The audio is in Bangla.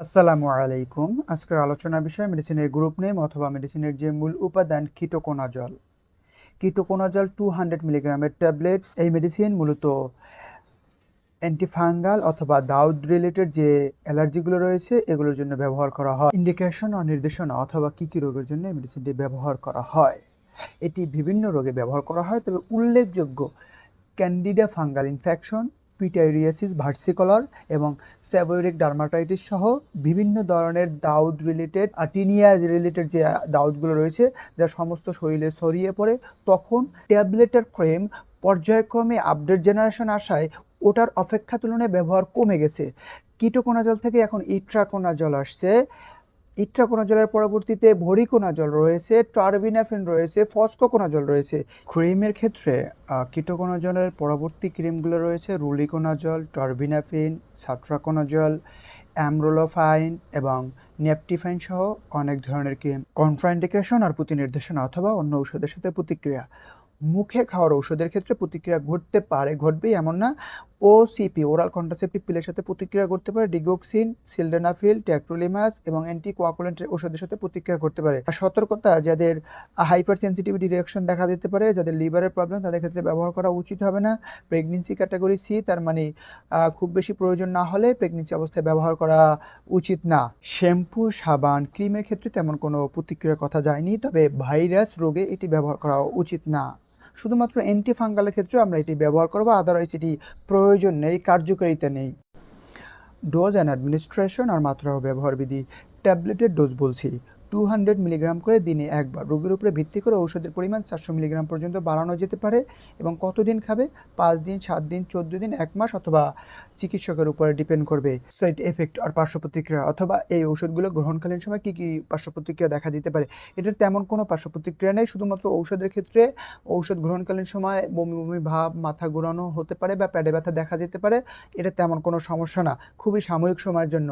আসসালামু আলাইকুম। আজকের আলোচনা বিষয় মেডিসিনের গ্রুপ নেম অথবা মেডিসিনের যে মূল উপাদান কিটোকোনাজল। কিটোকোনাজল টু হান্ড্রেড মিলিগ্রামের ট্যাবলেট। এই মেডিসিন মূলত অ্যান্টিফাঙ্গাল অথবা দাউদ রিলেটেড যে অ্যালার্জিগুলো রয়েছে, এগুলোর জন্য ব্যবহার করা হয়। ইন্ডিকেশন ও নির্দেশনা অথবা কী কী রোগের জন্য এই মেডিসিনটি ব্যবহার করা হয়। এটি বিভিন্ন রোগে ব্যবহার করা হয়, তবে উল্লেখযোগ্য candida fungal infection pityriasis, versicolor এবং সেবোরিক ডার্মাটাইটিস সহ বিভিন্ন ধরনের দাউদ রিলেটেড আটিনিয়া রিলেটেড যে দাউদগুলো রয়েছে, যা সমস্ত শরীরে ছড়িয়ে পড়ে, তখন ট্যাবলেটের ক্রেম পর্যায়ক্রমে আপডেট জেনারেশন আসায় ওটার অপেক্ষা তুলনায় ব্যবহার কমে গেছে। কিটোকোনাজল থেকে এখন ইট্রাকোনাজল আসছে। ইট্রাকোনাজলের পরবর্তীতে ভরিকোনাজল রয়েছে টার্বিনাফিন রয়েছে ফসকোকোনাজল রয়েছে। ক্রিমের ক্ষেত্রে আহ, কিটোকোনাজলের পরবর্তী ক্রিমগুলো রয়েছে রুলিকোনাজল টার্বিনাফিন সাট্রাকোনাজল অ্যামরোলোফাইন এবং নেপটিফাইন সহ অনেক ধরনের ক্রিম। কন্ট্রাইন্ডিকেশন আর প্রতি নির্দেশনা অথবা অন্য ঔষধের সাথে প্রতিক্রিয়া। মুখে খাওয়ার ঔষধের ক্ষেত্রে প্রতিক্রিয়া ঘটতে পারে ঘটবেই এমন না। ওসিপি ওরাল কন্ট্রাসেপটিভ পিলের সাথে প্রতিক্রিয়া করতে পারে ডিগোক্সিন সিলডেনাফিল ট্যাক্রোলিমাস এবং অ্যান্টি কোয়াকুলেন্ট ওষুধের সাথে প্রতিক্রিয়া করতে পারে। সতর্কতা, যাদের হাইপার সেন্সিটিভিটি রিয়াকশন দেখা দিতে পারে, যাদের লিভারের প্রবলেম তাদের ক্ষেত্রে ব্যবহার করা উচিত হবে না। প্রেগনেন্সি ক্যাটাগরি সি তার মানে খুব বেশি প্রয়োজন না হলে প্রেগনেন্সি অবস্থায় ব্যবহার করা উচিত না। শ্যাম্পু, সাবান, ক্রিমের ক্ষেত্রে তেমন কোনো প্রতিক্রিয়ার কথা যায়নি, তবে ভাইরাস রোগে এটি ব্যবহার করা উচিত না। শুধুমাত্র অ্যান্টিফাঙ্গালের ক্ষেত্রে আমরা এটি ব্যবহার করব আদারওয়াইজ এটি প্রয়োজন নেই, কার্যকারিতা নেই। ডোজ অ্যান্ড অ্যাডমিনিস্ট্রেশন আর মাত্রা ব্যবহার বিধি ট্যাবলেটের ডোজ বলছি। টু হান্ড্রেড মিলিগ্রাম করে দিনে একবার। রোগীর উপরে ভিত্তি করে ঔষধের পরিমাণ চারশো মিলিগ্রাম পর্যন্ত বাড়ানো যেতে পারে এবং কতদিন খাবে? পাঁচ দিন, সাত দিন, চোদ্দ দিন, এক মাস অথবা চিকিৎসকের উপরে ডিপেন্ড করবে। সাইড এফেক্ট আর পার্শ্ব প্রতিক্রিয়া অথবা এই ঔষধগুলো গ্রহণকালীন সময় কী কী পার্শ্ব প্রতিক্রিয়া দেখা দিতে পারে? এটার তেমন কোনো পার্শ্ব প্রতিক্রিয়া নেই, শুধুমাত্র ঔষধের ক্ষেত্রে ঔষধ গ্রহণকালীন সময় বমি বমি, ভাব, মাথা ঘোরানো হতে পারে বা প্যাডে ব্যথা দেখা যেতে পারে, এটা তেমন কোনো সমস্যা না, খুবই সাময়িক সময়ের জন্য।